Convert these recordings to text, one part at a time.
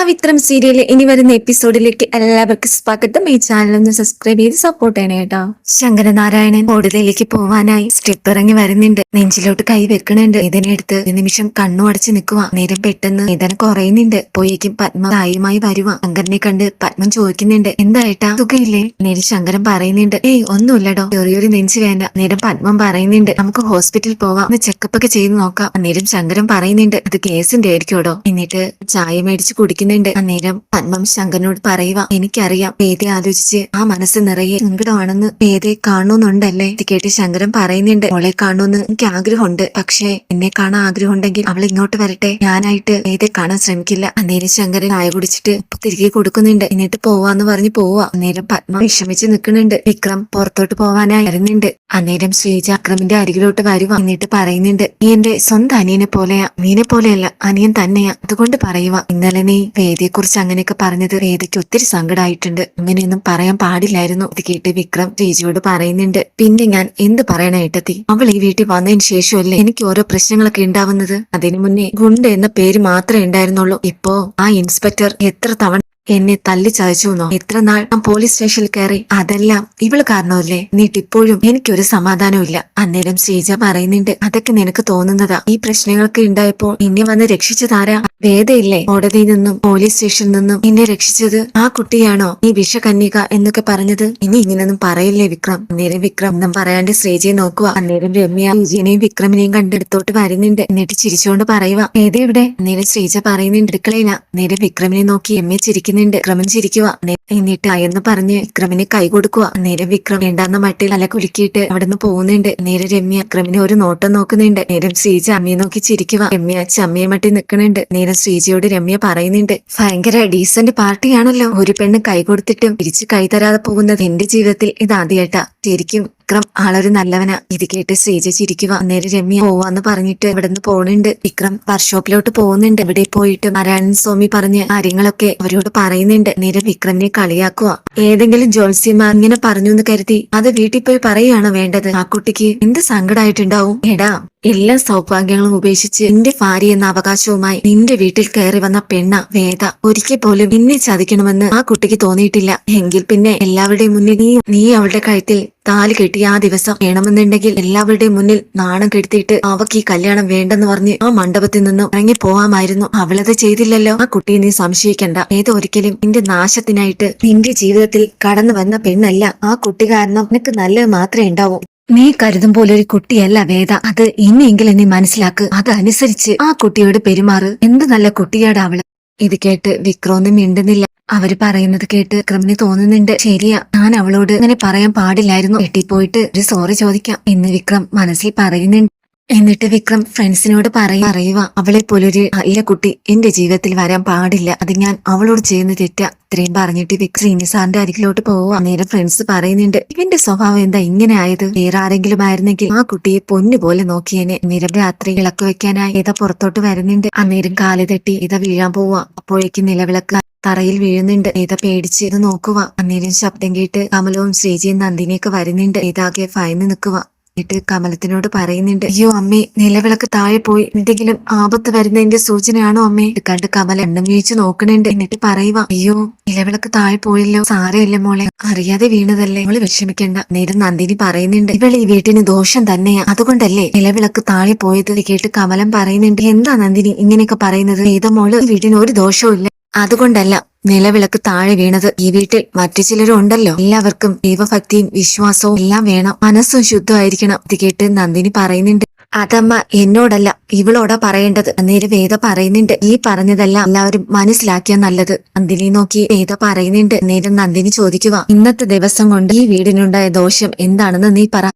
പവിത്രം സീരിയലിൽ ഇനി വരുന്ന എപ്പിസോഡിലേക്ക് എല്ലാവർക്കും സ്വാഗതം. ഈ ചാനൽ ഒന്ന് സബ്സ്ക്രൈബ് ചെയ്ത് സപ്പോർട്ട് ചെയ്യണേ കേട്ടോ. ശങ്കരനാരായണൻ കൂടുതലേക്ക് പോവാനായി സ്റ്റെപ്പ് ഇറങ്ങി വരുന്നുണ്ട്. നെഞ്ചിലോട്ട് കൈ വെക്കണുണ്ട്. ഇതിനെടുത്ത് ഒരു നിമിഷം കണ്ണു അടച്ച് നിൽക്കുക നേരം പെട്ടെന്ന് വേദന കുറയുന്നുണ്ട്. പോയേക്കും പത്മ തായുമായി വരുക ശങ്കരനെ കണ്ട് പത്മം ചോദിക്കുന്നുണ്ട് എന്തായിട്ടാ സുഖയില്ലേ നേരം ശങ്കരൻ പറയുന്നുണ്ട് ഏയ് ഒന്നുമില്ലടോ. ചെറിയൊരു നെഞ്ച് വേണ്ട നേരം പത്മം പറയുന്നുണ്ട് നമുക്ക് ഹോസ്പിറ്റലിൽ പോവാം. ഒന്ന് ചെക്കപ്പ് ഒക്കെ ചെയ്ത് നോക്കാം. നേരം ശങ്കരൻ പറയുന്നുണ്ട് അത് കേസിന്റെ ആയിരിക്കും എന്നിട്ട് ചായ മേടിച്ച് കുടിക്കുന്നുണ്ട് അന്നേരം പത്മം ശങ്കരനോട് പറയുക എനിക്കറിയാം വേദി ആലോചിച്ച് ആ മനസ്സ് നിറയെ സങ്കടമാണെന്ന് വേദയെ കാണുന്നുണ്ടല്ലേ? ഇത് കേട്ട് ശങ്കരൻ പറയുന്നുണ്ട് അവളെ കാണുമെന്ന് എനിക്ക് ആഗ്രഹമുണ്ട്. പക്ഷേ എന്നെ കാണാൻ ആഗ്രഹമുണ്ടെങ്കിൽ അവൾ ഇങ്ങോട്ട് വരട്ടെ. ഞാനായിട്ട് വേദയെ കാണാൻ ശ്രമിക്കില്ല. അന്നേരം ശങ്കരൻ ആയ കുടിച്ചിട്ട് തിരികെ കൊടുക്കുന്നുണ്ട്. എന്നിട്ട് പോവാന്ന് പറഞ്ഞ് പോവാ. അന്നേരം പത്മ വിഷമിച്ച് നിൽക്കുന്നുണ്ട്. വിക്രം പുറത്തോട്ട് പോവാനായി വരുന്നുണ്ട്. അന്നേരം ശ്രീജ അക്രമിന്റെ അരികിലോട്ട് വരുക എന്നിട്ട് പറയുന്നുണ്ട് നീ എന്റെ സ്വന്തം അനിയനെ പോലെയാ നീനെ പോലെയല്ല അനിയൻ തന്നെയാ. അതുകൊണ്ട് പറയുക ഇന്നലെ നീ വേദിയെ കുറിച്ച് അങ്ങനെയൊക്കെ പറഞ്ഞത് വേദയ്ക്ക് ഒത്തിരി സങ്കടമായിട്ടുണ്ട് അങ്ങനെയൊന്നും പറയാൻ പാടില്ലായിരുന്നു. ഇത് കേട്ട് വിക്രം ചേച്ചിയോട് പറയുന്നുണ്ട്. പിന്നെ ഞാൻ എന്ത് പറയണേട്ടത്തി അവൾ ഈ വീട്ടിൽ വന്നതിന് ശേഷമല്ലേ എനിക്ക് ഓരോ പ്രശ്നങ്ങളൊക്കെ ഉണ്ടാവുന്നത്? അതിനു മുന്നേ ഗുണ്ട എന്ന പേര് മാത്രമേ ഉണ്ടായിരുന്നുള്ളൂ. ഇപ്പോ ആ ഇൻസ്പെക്ടർ എത്ര തവണ എന്നെ തല്ലി ചതച്ചുന്നോ എത്ര നാൾ ഞാൻ പോലീസ് സ്റ്റേഷനിൽ കയറി അതെല്ലാം ഇവൾ കാരണമല്ലേ? എന്നിട്ട് ഇപ്പോഴും എനിക്കൊരു സമാധാനവും ഇല്ല അന്നേരം ശ്രീജ പറയുന്നുണ്ട് അതൊക്കെ നിനക്ക് തോന്നുന്നതാ. ഈ പ്രശ്നങ്ങളൊക്കെ ഉണ്ടായപ്പോൾ എന്നെ വന്ന് രക്ഷിച്ചതാരാ? വേദയില്ലേ കോടതിയിൽ നിന്നും പോലീസ് സ്റ്റേഷനിൽ നിന്നും എന്നെ രക്ഷിച്ചത് ആ കുട്ടിയാണോ? നീ വിഷകന്യക എന്നൊക്കെ പറഞ്ഞത്? ഇനി ഇങ്ങനൊന്നും പറയില്ലേ വിക്രം? അന്നേരം വിക്രം ഒന്നും പറയാണ്ട് ശ്രീജയെ നോക്കുക. അന്നേരം രമ്യ ശ്രീജിനെയും വിക്രമിനെയും കണ്ടെടുത്തോട്ട് വരുന്നുണ്ട്. എന്നിട്ട് ചിരിച്ചുകൊണ്ട് പറയുക ഏത് ഇവിടെ? അന്നേരം ശ്രീജ പറയുന്നുണ്ട് അടുക്കളയില്ല നേരെ വിക്രമിനെ നോക്കി എമ്മെ ചിരിക്കുന്നുണ്ട് വിക്രമൻ ചിരിക്കുക. എന്നിട്ട് അയെന്ന് പറഞ്ഞ് വിക്രമിനെ കൈ കൊടുക്കുക. നേരെ വിക്രം വേണ്ടാന്ന മട്ടിൽ അല കുലുക്കിയിട്ട് അവിടെ നിന്ന് പോകുന്നുണ്ട്. നേരെ രമ്യ വിക്രമിനെ ഒരു നോട്ടം നോക്കുന്നുണ്ട്. നേരം ശ്രീജ അമ്മയെ നോക്കി ചിരിക്കുക. രമ്യ ചമ്മയെ മട്ടി നിൽക്കുന്നുണ്ട്. നേരം ശ്രീജയോട് രമ്യ പറയുന്നുണ്ട് ഭയങ്കര ഡീസന്റ് പാർട്ടിയാണല്ലോ ഒരു പെണ്ണ് കൈ കൊടുത്തിട്ടും തിരിച്ച് കൈ തരാതെ പോകുന്നത് എന്റെ ജീവിതത്തിൽ ഇത് ആദ്യമായിട്ടാ ശരിക്കും വിക്രം ആളൊരു നല്ലവനാ. ഇത് കേട്ട് ശ്രീജ ചിരിക്കുക അന്നേരം രമ്യ പോവാന്ന് പറഞ്ഞിട്ട് ഇവിടെ നിന്ന് പോണുണ്ട്? വിക്രം വർക്ക്ഷോപ്പിലോട്ട് പോകുന്നുണ്ട്. ഇവിടെ പോയിട്ട്? നാരായണൻ സ്വാമി പറഞ്ഞ് കാര്യങ്ങളൊക്കെ അവരോട് പറയുന്നുണ്ട്. നേരെ വിക്രമിനെ കളിയാക്കുക ഏതെങ്കിലും ജോത്സ്യമാർ ഇങ്ങനെ പറഞ്ഞു എന്ന് കരുതി അത് വീട്ടിൽ പോയി പറയുകയാണ് വേണ്ടത്. ആ കുട്ടിക്ക് എന്ത് സങ്കടമായിട്ടുണ്ടാവും എടാ എല്ലാ സൗഭാഗ്യങ്ങളും ഉപേക്ഷിച്ച് നിന്റെ ഭാര്യ എന്ന അവകാശവുമായി നിന്റെ വീട്ടിൽ കയറി വന്ന പെണ്ണ വേദ ഒരിക്കൽ പോലും നിന്നെ ചതിക്കണമെന്ന് ആ കുട്ടിക്ക് തോന്നിയിട്ടില്ല. എങ്കിൽ പിന്നെ എല്ലാവരുടെയും മുന്നിൽ നീ നീ അവളുടെ കഴുത്തിൽ താൽ കെട്ടിയ ആ ദിവസം വേണമെന്നുണ്ടെങ്കിൽ എല്ലാവരുടെയും മുന്നിൽ നാണം കെടുത്തിയിട്ട് അവക്ക് ഈ കല്യാണം വേണ്ടെന്ന് പറഞ്ഞ് ആ മണ്ഡപത്തിൽ നിന്നും ഇറങ്ങി പോവാമായിരുന്നു. അവളത് ചെയ്തില്ലല്ലോ. ആ കുട്ടിയെ നീ സംശയിക്കണ്ട. ഏത് ഒരിക്കലും നിന്റെ നാശത്തിനായിട്ട് നിന്റെ ജീവിതത്തിൽ കടന്നു വന്ന പെണ്ണല്ല. ആ കുട്ടി കാരണം നിനക്ക് നല്ലത് മാത്രമേ ഉണ്ടാവൂ. നീ കരുതും പോലെ ഒരു കുട്ടിയല്ല വേദ. അത് ഇനിയെങ്കിലും നീ മനസ്സിലാക്ക്. അതനുസരിച്ച് ആ കുട്ടിയോട് പെരുമാറ്. എന്ത് നല്ല കുട്ടിയാടാ ഇത് കേട്ട് വിക്രോന്നും മിണ്ടുന്നില്ല. അവർ പറയുന്നത് കേട്ട് വിക്രമിന് തോന്നുന്നുണ്ട്. ശരിയാ ഞാൻ അവളോട് അങ്ങനെ പറയാൻ പാടില്ലായിരുന്നു. കെട്ടിപ്പോയിട്ട് പോയിട്ട് ഒരു സോറി ചോദിക്കാം. എന്ന് വിക്രം മനസ്സിൽ പറയുന്നുണ്ട്. എന്നിട്ട് വിക്രം ഫ്രണ്ട്സിനോട് പറയും അറിയുക അവളെ പോലൊരു നല്ല കുട്ടി എന്റെ ജീവിതത്തിൽ വരാൻ പാടില്ല. അത് ഞാൻ അവളോട് ചെയ്യുന്ന തെറ്റ. ഇത്രയും പറഞ്ഞിട്ട് വിക്രം ശ്രീനി സാറിന്റെ അരികിലോട്ട് പോവുക. നേരെ ഫ്രണ്ട്സ് പറയുന്നുണ്ട് ഇവന്റെ സ്വഭാവം എന്താ ഇങ്ങനെ ആയത്? വേറെ ആരെങ്കിലും ആയിരുന്നെങ്കിൽ ആ കുട്ടിയെ പൊന്നു പോലെ നോക്കിയേനെ. അന്നേരം രാത്രി വിളക്ക് വെക്കാനായി ഇത പുറത്തോട്ട് വരുന്നുണ്ട്. അന്നേരം കാൽ തട്ടി ഇത വീഴാൻ പോവുക. അപ്പോഴേക്കും നിലവിളക്ക് തറയിൽ വീഴുന്നുണ്ട്. ഏത പേടിച്ച് ഇത് നോക്കുക. അന്നേരം ശബ്ദം കേട്ട് കമലവും ശ്രീജിയും നന്ദിനിയൊക്കെ വരുന്നുണ്ട്. ഏതാകെ ഭയന്ന് നിൽക്കുക. എന്നിട്ട് കമലത്തിനോട് പറയുന്നുണ്ട് അയ്യോ അമ്മേ നിലവിളക്ക് താഴെ പോയി. എന്തെങ്കിലും ആപത്ത് വരുന്നതിന്റെ സൂചനയാണോ അമ്മേ? കണ്ട് കമല എണ്ണം വീഴ്ച നോക്കണുണ്ട് എന്നിട്ട് പറയുക അയ്യോ നിലവിളക്ക് താഴെ പോയല്ലോ. സാരമില്ല മോളെ. അറിയാതെ വീണതല്ലേ. മോൾ വിഷമിക്കേണ്ട. നേരം നന്ദിനി പറയുന്നുണ്ട് ഇവൾ ഈ വീട്ടിന് ദോഷം തന്നെയാ. അതുകൊണ്ടല്ലേ നിലവിളക്ക് താഴെ പോയത്? കേട്ട് കമലം പറയുന്നുണ്ട് എന്താ നന്ദിനി ഇങ്ങനെയൊക്കെ പറയുന്നത്? ഏതോ മോൾ വീട്ടിന് ഒരു ദോഷവും ഇല്ല അതുകൊണ്ടല്ല. നിലവിളക്ക് താഴെ വീണത് ഈ വീട്ടിൽ മറ്റു ചിലരും ഉണ്ടല്ലോ. എല്ലാവർക്കും ദൈവഭക്തിയും വിശ്വാസവും എല്ലാം വേണം. മനസ്സും ശുദ്ധമായിരിക്കണം. ഇത് കേട്ട് നന്ദിനി പറയുന്നുണ്ട്. അതമ്മ എന്നോടല്ല ഇവളോടാ പറയേണ്ടത്. അന്നേരം വേദ പറയുന്നുണ്ട്. ഈ പറഞ്ഞതെല്ലാം എല്ലാവരും മനസ്സിലാക്കിയ നല്ലത്. നന്ദിനി നോക്കി വേദ പറയുന്നുണ്ട്. നേരം നന്ദിനി ചോദിക്കുക ഇന്നത്തെ ദിവസം കൊണ്ട് ഈ വീടിനുണ്ടായ ദോഷം എന്താണെന്ന് നീ പറ.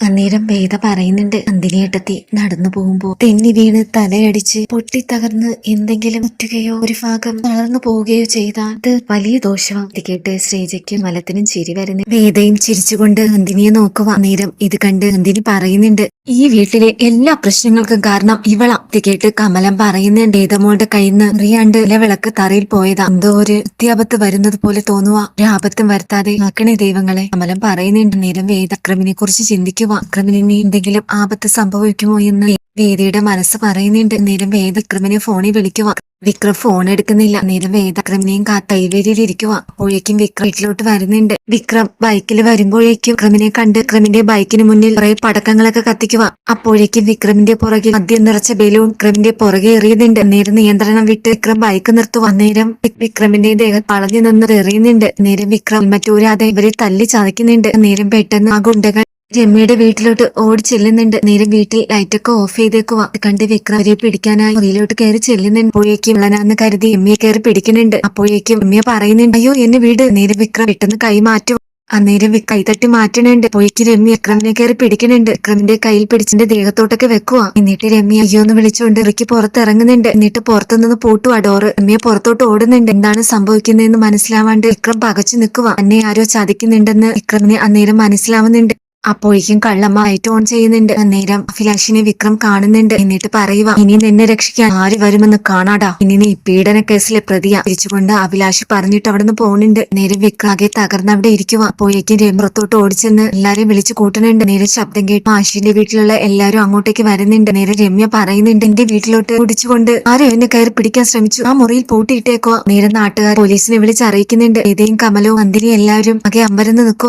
അന്നേരം വേദ പറയുന്നുണ്ട് നന്ദിനിയേട്ടത്തി നടന്നു പോകുമ്പോ തെന്നി വീണ് തലയടിച്ച് പൊട്ടിത്തകർന്ന് എന്തെങ്കിലും ഒറ്റുകയോ ഒരു ഭാഗം തളർന്നു പോവുകയോ ചെയ്താൽ അത് വലിയ ദോഷമാണ് ഇത് കേട്ട് ശ്രീജയ്ക്കും മലത്തിനും ചിരി വരുന്നു. വേദയും ചിരിച്ചുകൊണ്ട് അന്തിനിയെ നോക്കുക. അന്നേരം ഇത് കണ്ട് അന്തിനി പറയുന്നുണ്ട് ഈ വീട്ടിലെ എല്ലാ പ്രശ്നങ്ങൾക്കും കാരണം ഇവള. ഇത് കേട്ട് കമലം പറയുന്നുണ്ട് ഏതമോളുടെ കയ്യിൽ നിന്ന് അറിയാണ്ട് വിളക്ക് തറയിൽ പോയതാ. എന്തോ ഒരു അത്യാപത്ത് വരുന്നത് പോലെ തോന്നുക ഒരു ആപത്തും വരുത്താതെ ആക്കണേ ദൈവങ്ങളെ. കമലം പറയുന്നുണ്ട്. നേരം വേദക്രമിനെ കുറിച്ച് ചിന്തിക്കുക അക്രമിന് എന്തെങ്കിലും ആപത്ത് സംഭവിക്കുമോ എന്ന് വേദിയുടെ മനസ്സ് പറയുന്നുണ്ട്. നേരം വേദ വിക്രമിനെ ഫോണിൽ വിളിക്കുക. വിക്രം ഫോൺ എടുക്കുന്നില്ല. നേരം വേദ വിക്രമിനെയും കാത്ത് കൈവേരിയിലിരിക്കുക. അപ്പോഴേക്കും വിക്രം വീട്ടിലോട്ട് വരുന്നുണ്ട്. വിക്രം ബൈക്കിൽ വരുമ്പോഴേക്കും വിക്രമിനെ കണ്ട് വിക്രമിന്റെ ബൈക്കിന് മുന്നിൽ കുറെ പടക്കങ്ങളൊക്കെ കത്തിക്കുക. അപ്പോഴേക്കും വിക്രമിന്റെ പുറകെ മദ്യം നിറച്ച ബലൂൺ വിക്രമിന്റെ പുറകെ എറിയുന്നുണ്ട്. നേരം നിയന്ത്രണം വിട്ട് വിക്രം ബൈക്ക് നിർത്തുക. നേരം വിക്രമിന്റെ ദേഹം വളഞ്ഞു നിന്ന് എറിയുന്നുണ്ട്. നേരം വിക്രം മറ്റൂരാതെ ഇവരെ തല്ലി ചതയ്ക്കുന്നുണ്ട് നേരം പെട്ടെന്ന് ആ ഗുണ്ടകൾ രമ്യയുടെ വീട്ടിലോട്ട് ഓടി ചെല്ലുന്നുണ്ട്. നേരെ വീട്ടിൽ ലൈറ്റൊക്കെ ഓഫ് ചെയ്തേക്കുവാ. കണ്ട് വിക്രം അവരെ പിടിക്കാനായി മുറിയിലോട്ട് കയറി ചെല്ലുന്നുണ്ട്. അപ്പോഴേക്കും ഉള്ളനാന്ന് കരുതി എമ്മയെ കയറി പിടിക്കുന്നുണ്ട്. അപ്പോഴേക്കും എമ്മയെ പറയുന്നുണ്ട് അയ്യോ എന്നെ വീട്. നേരെ വിക്രം പെട്ടെന്ന് കൈ മാറ്റും. അന്നേരം കൈതട്ടി മാറ്റണുണ്ട് പോയിക്ക് രമ്യ അക്രമിനെ കയറി പിടിക്കുന്നുണ്ട്. അക്രമിന്റെ കയ്യിൽ പിടിച്ചിന്റെ ദേഹത്തോട്ടൊക്കെ വെക്കുവാ. എന്നിട്ട് രമ്യ അയ്യോ എന്ന് വിളിച്ചുകൊണ്ട് ഇറക്കി പുറത്തിറങ്ങുന്നുണ്ട്. എന്നിട്ട് പുറത്തുനിന്ന് പൂട്ടുവാ ഡോറ് രമ്യ പുറത്തോട്ട് ഓടുന്നുണ്ട്. എന്താണ് സംഭവിക്കുന്നതെന്ന് മനസ്സിലാവാണ്ട് വിക്രം പകച്ചു നിൽക്കുവാ. അന്നെ ആരോ ചതിക്കുന്നുണ്ടെന്ന് വിക്രമിനെ അന്നേരം മനസ്സിലാവുന്നുണ്ട്. അപ്പോഴേക്കും കള്ളമ്മ ലൈറ്റ് ഓൺ ചെയ്യുന്നുണ്ട്. നേരം അഭിലാഷിനെ വിക്രം കാണുന്നുണ്ട്. എന്നിട്ട് പറയുക ഇനി നിന്നെ രക്ഷിക്കാൻ ആര് വരുമെന്ന് കാണാടാ. ഇനി നീ പീഡന കേസിലെ പ്രതിയ. തിരിച്ചുകൊണ്ട് അഭിലാഷ് പറഞ്ഞിട്ട് നിന്ന് പോകുന്നുണ്ട് നേരം വിക്രാകെ തകർന്ന് അവിടെ ഇരിക്കുക അപ്പോഴേക്കും രമ്രത്തോട്ട് ഓടിച്ചെന്ന് എല്ലാരെയും വിളിച്ചു കൂട്ടുന്നുണ്ട്. നേരെ ശബ്ദം കേട്ട് ആഷിന്റെ വീട്ടിലുള്ള എല്ലാരും അങ്ങോട്ടേക്ക് വരുന്നുണ്ട്. നേരെ രമ്യ പറയുന്നുണ്ട് എന്റെ വീട്ടിലോട്ട് ഓടിച്ചുകൊണ്ട് ആരും എന്നെ കയറി പിടിക്കാൻ ശ്രമിച്ചു? ആ മുറിയിൽ പൂട്ടിയിട്ടേക്കോ? നേരെ നാട്ടുകാർ പോലീസിനെ വിളിച്ച് അറിയിക്കുന്നുണ്ട്. ഇതേയും കമലവും നന്ദിനി എല്ലാവരും ആകെ അമ്പരന്ന് നിൽക്കുക